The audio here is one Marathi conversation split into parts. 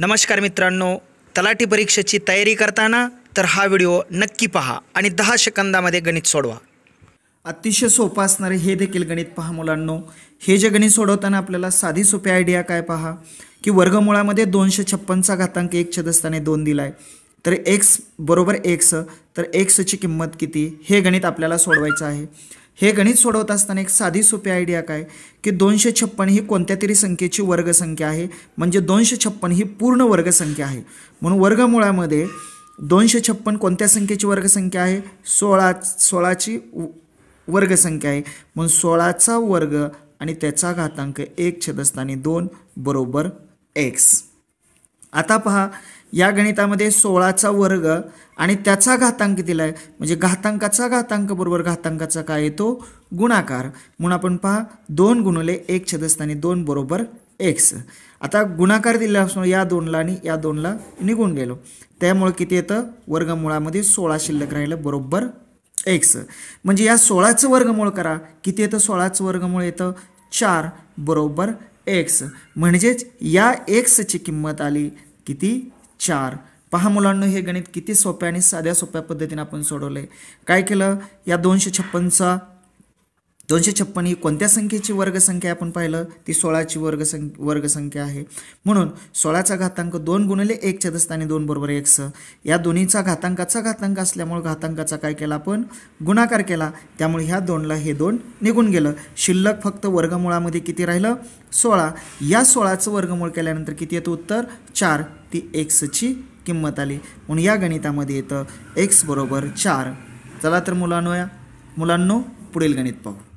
नमस्कार मित्रांनो तलाठी परीक्षेची तयारी करताना तर हा व्हिडिओ नक्की पहा आणि दहा सेकंदामध्ये गणित सोडवा. अतिशय सोपं असणारे हे देखील गणित पहा मुलांनो. हे जे गणित सोडवताना आपल्याला साधी सोपी आयडिया काय पहा? की वर्गमुळामध्ये दोनशे छप्पनचा घातांक एक छदस्थाने दोन दिला आहे तर एक्स बरोबर एक्स तर एक्सची किंमत किती? हे गणित आपल्याला सोडवायचं आहे. हे गणित सोडवत असताना एक साधी सोपी आयडिया काय? की दोनशे छप्पन ही कोणत्या तरी संख्येची वर्गसंख्या आहे? म्हणजे दोनशे छप्पन ही पूर्ण वर्गसंख्या आहे. म्हणून वर्गमुळामध्ये दोनशे छप्पन कोणत्या संख्येची वर्गसंख्या आहे? सोळा सोळाची वर्गसंख्या आहे. म्हणून सोळाचा वर्ग आणि त्याचा घातांक एक छदस्थानी दोन बरोबर एक्स आता पहा या गणितामध्ये सोळाचा वर्ग आणि त्याचा घातांक दिला आहे? म्हणजे घातांकाचा घातांक बरोबर घातांकाचा काय येतो? गुणाकार. म्हणून आपण पहा दोन गुणले एक छदस्थानी दोन बरोबर एक्स. आता गुणाकार दिल्यापासून या दोनला आणि या दोनला निघून गेलो. त्यामुळे किती येतं? वर्गमुळामध्ये सोळा शिल्लक राहिलं बरोबर एक्स. म्हणजे या सोळाचं वर्गमूळ करा. किती येतं? सोळाचं वर्गमूळ येतं चार बरोबर एक्स. म्हणजेच या एक्सची किंमत आली किती? चार. पहा मुलांनो हे गणित किती सोप्या आणि साध्या सोप्या पद्धतीने आपण सोडवलं आहे काय केलं? या दोनशे छप्पनचा दोनशे छप्पन ही कोणत्या संख्येची वर्गसंख्या आपण पाहिलं? ती सोळाची वर्गसं वर्गसंख्या आहे. म्हणून सोळाचा घातांक दोन गुणिले एक छदस्थानी दोन बरोबर एक्स या दोन्हीचा घातांकाचा घातांक असल्यामुळे घातांकाचा काय केला आपण? गुणाकार केला. त्यामुळे ह्या दोनला हे दोन निघून गेलं. शिल्लक फक्त वर्गमुळामध्ये किती राहिलं? सोळा. या सोळाचं वर्गमूळ केल्यानंतर किती येतं उत्तर? चार. ती एक्सची किंमत आली. म्हणून या गणितामध्ये येतं. एक्स बरोबर चार. चला तर मुलांनो या. मुलांनो पुढील गणित पाहू.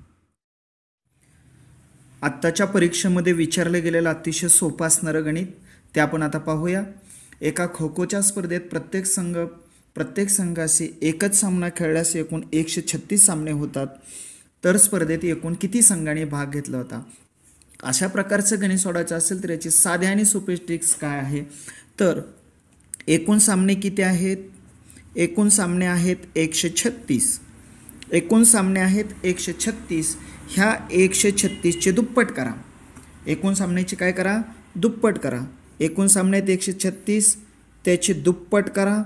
आत्ताच्या परीक्षेमध्ये विचारलं गेलेलं अतिशय सोपं असणारं गणित ते आपण आता पाहूया. एका खो खोच्या स्पर्धेत प्रत्येक संघ प्रत्येक संघाशी एकच सामना खेळल्यास एकूण एकशे छत्तीस सामने होतात. तर स्पर्धेत एकूण किती संघांनी भाग घेतला होता? अशा प्रकारचं गणित सोडायचं असेल तर याची साध्या आणि सोपे ट्रिक्स काय आहे? तर एकूण सामने किती आहेत? एकूण सामने आहेत एकशे छत्तीस. एकूण सामने आहेत एकशे छत्तीस. ह्या एकशे छत्तीसचे दुप्पट करा. एकूण सामन्याची काय करा? दुप्पट करा. एकूण सामने आहेत एकशे छत्तीस त्याची दुप्पट करा.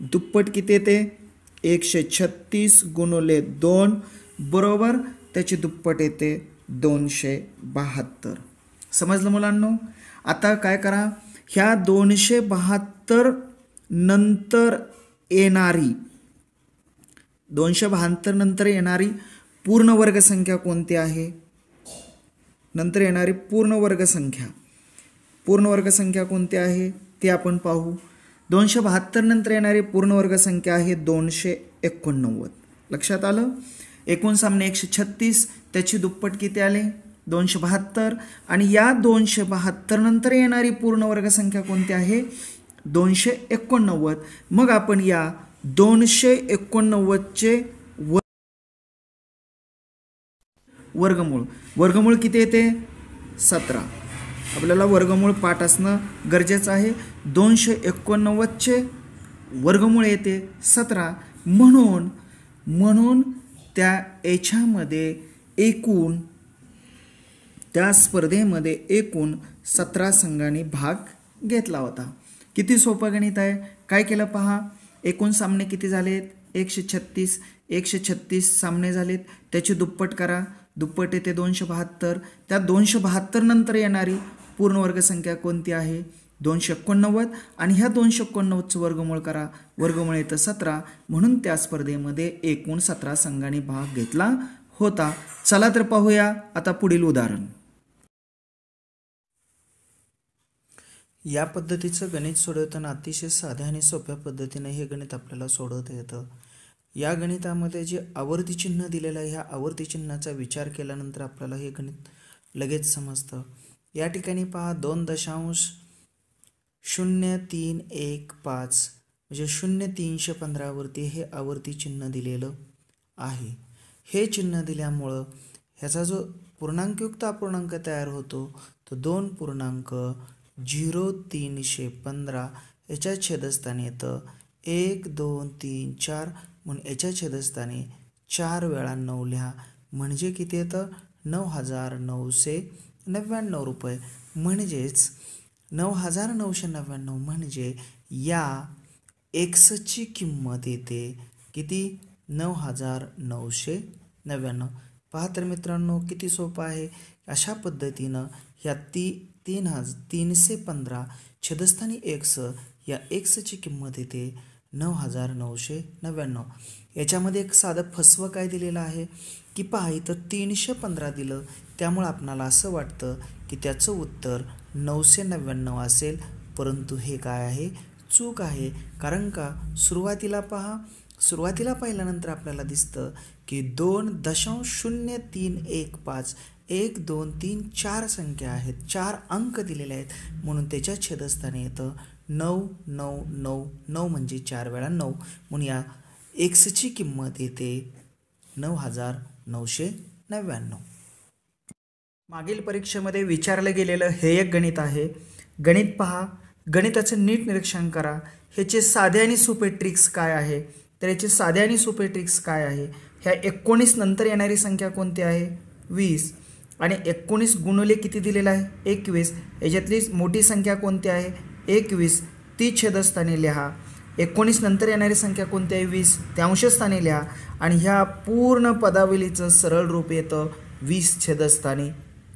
दुप्पट किती येते? एकशे छत्तीस गुणुले दोन. बरोबर? त्याची दुप्पट येते दोनशे बहात्तर. समजलं मुलांनो? आता काय करा? ह्या दोनशे बहात्तर नंतर येणारी दोनशे बहात्तर नंतर येणारी पूर्ण वर्गसंख्या कोणती आहे? नंतर येणारी पूर्ण वर्गसंख्या. पूर्ण वर्गसंख्या कोणती आहे? ते आपण पाहू. दोनशे बहात्तर नंतर येणारी पूर्ण वर्गसंख्या आहे दोनशे एकोणनव्वद. लक्षात आलं? एकूण सामने एकशे छत्तीस त्याची दुप्पट किती आले? दोनशे बहात्तर. आणि या दोनशे बहात्तर नंतर येणारी पूर्ण वर्गसंख्या कोणती आहे? दोनशे एकोणनव्वद. मग आपण या दोनशे एकोणनव्वदचे व वर्गमूळ. वर्गमूळ किती येते? सतरा. आपल्याला वर्गमूळ पाठ असणं गरजेचं आहे. दोनशे एकोणनव्वदचे वर्गमूळ येते सतरा. म्हणून म्हणून त्या याच्यामध्ये एकूण त्या स्पर्धेमध्ये एकूण सतरा संघांनी भाग घेतला होता. किती सोपं गणित आहे? काय केलं पहा? एकूण सामने किती झालेत? एकशे छत्तीस एकशे छत्तीस सामने झालेत. त्याची दुप्पट करा. दुप्पट येते दोनशे बहात्तर. त्या दोनशे बहात्तर नंतर येणारी पूर्ण वर्गसंख्या कोणती आहे? दोनशे एकोणनव्वद आणि ह्या दोनशे एकोणनव्वदचं वर्गमूळ करा. वर्गमूळ येतं सतरा. म्हणून त्या स्पर्धेमध्ये एकूण सतरा संघांनी भाग घेतला होता. चला तर पाहूया आता पुढील उदाहरण. या पद्धतीचं गणित सोडवताना अतिशय साध्या आणि सोप्या पद्धतीने हे गणित आपल्याला सोडवता येतं. या गणितामध्ये जे आवर्ती चिन्ह दिलेलं आहे ह्या आवर्ती चिन्हाचा विचार केल्यानंतर आपल्याला हे गणित लगेच समजतं. या ठिकाणी पहा दोन दशांश शून्य तीन एक पाच म्हणजे शून्य तीनशे पंधरावरती हे आवर्ती चिन्ह दिलेलं आहे. हे चिन्ह दिल्यामुळं ह्याचा जो पूर्णांकयुक्त अपूर्णांक तयार होतो तो दोन पूर्णांक झिरो तीनशे पंधरा याच्या छेदस्थानी येतं. एक दोन तीन चार म्हणून याच्या छेदस्थानी चार वेळा नऊ लिहा. म्हणजे किती येतं? नऊ हजार नऊशे नव्याण्णव रुपये. म्हणजेच नऊ हजार नऊशे नव्याण्णव म्हणजे या एक्सची किंमत येते. किती? नऊ हजार नऊशे नव्याण्णव. पहा तर मित्रांनो किती सोपं आहे. अशा पद्धतीनं ह्या ती तीन हज तीनशे पंधरा छदस्थानी एक्स या एक्सची किंमत येते नऊ हजार नऊशे नव्याण्णव. याच्यामध्ये एक साधं फसवं काय दिलेलं आहे? की पहा इथं तीनशे पंधरा दिलं त्यामुळं आपणाला असं वाटतं की त्याचं उत्तर नऊशे नव्याण्णव असेल. परंतु हे काय आहे? चूक आहे. कारण का? सुरुवातीला पहा. सुरुवातीला पाहिल्यानंतर आपल्याला दिसतं की दोन दशांश शून्य तीन एक पाच एक दोन तीन चार संख्या आहेत. चार अंक दिलेले आहेत. म्हणून त्याच्या छेदस्थानी येतं नऊ नऊ नऊ नऊ म्हणजे चार वेळा नऊ. म्हणून या एक्सची किंमत येते नऊ हजार नऊशे नव्याण्णव. मागील परीक्षेमध्ये विचारलं गेलेलं हे एक गणित आहे. गणित पहा. गणिताचं नीट निरीक्षण करा. ह्याचे साधे आणि सोपे ट्रिक्स काय आहे? तर याचे साधे आणि सोपे ट्रिक्स काय आहे? ह्या एकोणीस नंतर येणारी संख्या कोणती आहे? वीस. आणि एकोणीस गुणुले किती दिलेलं आहे? एकवीस. याच्यातली मोठी संख्या कोणती आहे? एकवीस. ती छेदस्थानी लिहा. एकोणीस नंतर येणारी संख्या कोणती आहे? वीस. त्या अंशस्थानी लिहा. आणि ह्या पूर्ण पदावलीचं सरळ रूप येतं वीस छेदस्थानी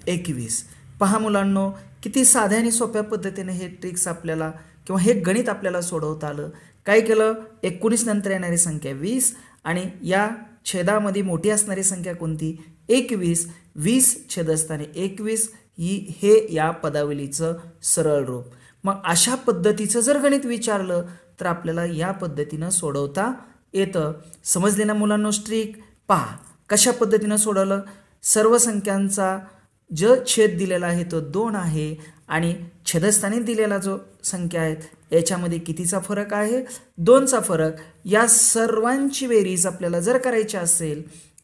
एकवीस. पहा मुलांनो किती साध्या आणि सोप्या पद्धतीने हे ट्रिक्स आपल्याला किंवा हे गणित आपल्याला सोडवता आलं. काय केलं? एकोणीस नंतर येणारी संख्या वीस आणि या छेदामध्ये मोठी असणारी संख्या कोणती? एकवीस. वीस छेदस्थानी एकवीस ही हे या पदावलीचं सरळ रूप. मग अशा पद्धतीचं जर गणित विचारलं तर आपल्याला या पद्धतीनं सोडवता येतं. समजले ना मुलांनो स्ट्रिक पहा कशा पद्धतीनं सोडवलं? सर्व संख्यांचा जो छेद दिलेला आहे तो दोन आहे आणि छेदस्थानी दिलेला जो संख्या आहेत याच्यामध्ये कितीचा फरक आहे? दोनचा फरक. या सर्वांची बेरीज आपल्याला जर करायची असेल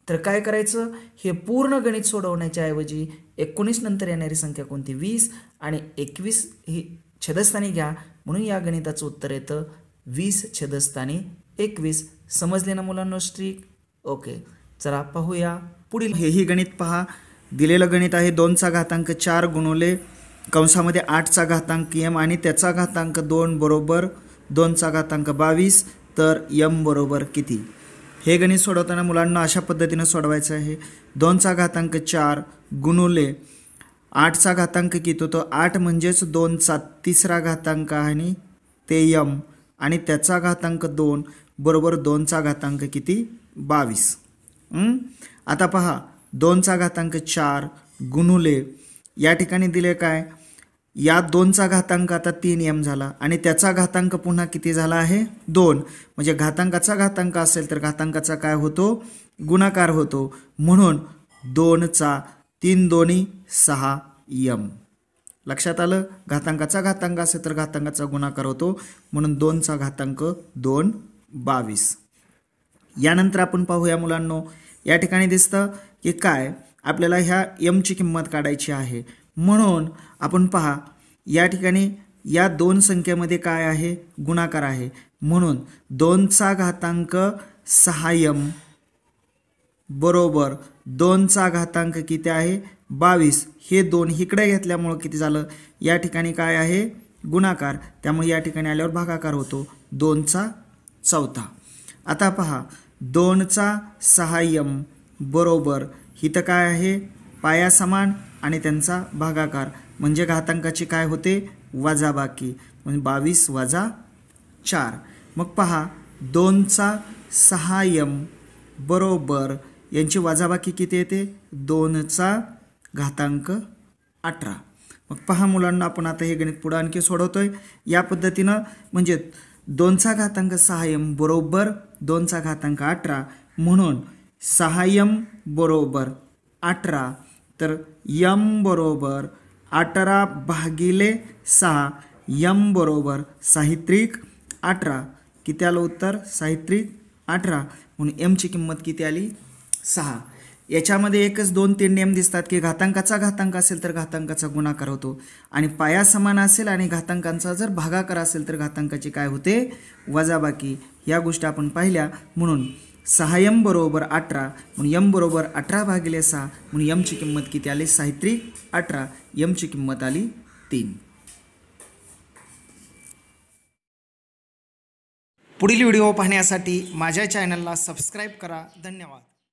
तर काय करायचं? हे पूर्ण गणित सोडवण्याच्या ऐवजी एकोणीस नंतर येणारी संख्या कोणती? वीस. आणि एकवीस ही छेदस्थानी घ्या. म्हणून या गणिताचं उत्तर येतं वीस छेदस्थानी एकवीस. समजले ना मुलांनो स्ट्रीक ओके चला पाहूया. पुढील हेही गणित पहा. दिलेलं गणित आहे दोनचा घातांक चार गुणवले कंसामध्ये आठचा घातांक यम आणि त्याचा घातांक दोन बरोबर दोनचा घातांक बावीस तर यम बरोबर किती? हे गणित सोडवताना मुलांना अशा पद्धतीनं सोडवायचं आहे. दोनचा घातांक चार गुणुले आठचा घातांक किती? होतो आठ म्हणजेच दोनचा तिसरा घातांक आणि ते यम आणि त्याचा घातांक दोन बरोबर दोनचा घातांक किती? बावीस. आता पहा दोनचा घातांक चार गुणुले. या ठिकाणी दिले काय? या दोनचा घातांक आता तीन एम झाला. आणि त्याचा घातांक पुन्हा किती झाला आहे? दोन. म्हणजे घातांकाचा घातांक असेल तर घातांकाचा काय होतो? गुणाकार होतो. म्हणून दोनचा तीन दोन्ही सहा यम लक्षात आलं? घातांकाचा घातांक असेल तर घातांकाचा गुणाकार होतो. म्हणून दोनचा घातांक दोन बावीस. यानंतर आपण पाहूया मुलांनो. या ठिकाणी दिसतं की काय आपल्याला ह्या यमची किंमत काढायची आहे. म्हणून आपण पहा या ठिकाणी या दोन संख्येमध्ये काय आहे? गुणाकार आहे. म्हणून दोनचा घातांक सहा यम बरोबर दोनचा घातांक किती आहे? बावीस. हे दोन इकडे घेतल्यामुळं किती झालं? या ठिकाणी काय आहे? गुणाकार. त्यामुळे या ठिकाणी आल्यावर भागाकार होतो. दोनचा चौथा. आता पहा दोनचा सहाय्यम बरोबर. इथं काय आहे? पाया समान आणि त्यांचा भागाकार. म्हणजे घातांकाची काय होते? वजाबाकी म्हणजे बावीस वजा चार. मग पहा दोनचा सहाय्यम बरोबर. यांची वजाबाकी किती येते? दोनचा घातांक अठरा. मग पहा मुलांना आपण आता हे गणित पुढं आणखी सोडवतो आहे या पद्धतीनं म्हणजे दोनचा घातांक सहाय्यम बरोबर दोनचा घातांक अठरा. म्हणून सहाय्यम बरोबर अठरा. तर यम बरोबर अठरा भागिले सहा. यम बरोबर साहित्रिक अठरा. किती आलं उत्तर? साहित्रिक अठरा. म्हणून एमची किंमत किती आली? सहा. याच्यामध्ये एकच दोन तीन नियम दिसतात की घातांकाचा घातांक असेल तर घातांकाचा गुणाकार होतो. आणि पाया समान असेल आणि घातांकांचा जर भागाकार असेल तर घातांकाची काय होते? वजाबाकी. या गोष्टी आपण पाहिल्या. म्हणून सहायम बरोबर अठरा म्हणून यम बरोबर अठरा भागिले सहा म्हणून यमची किंमत किती आली? साहित्रिक अठरा. यमची किंमत आली तीन. पुढील व्हिडिओ पाहण्यासाठी माझ्या चॅनलला सबस्क्राईब करा. धन्यवाद.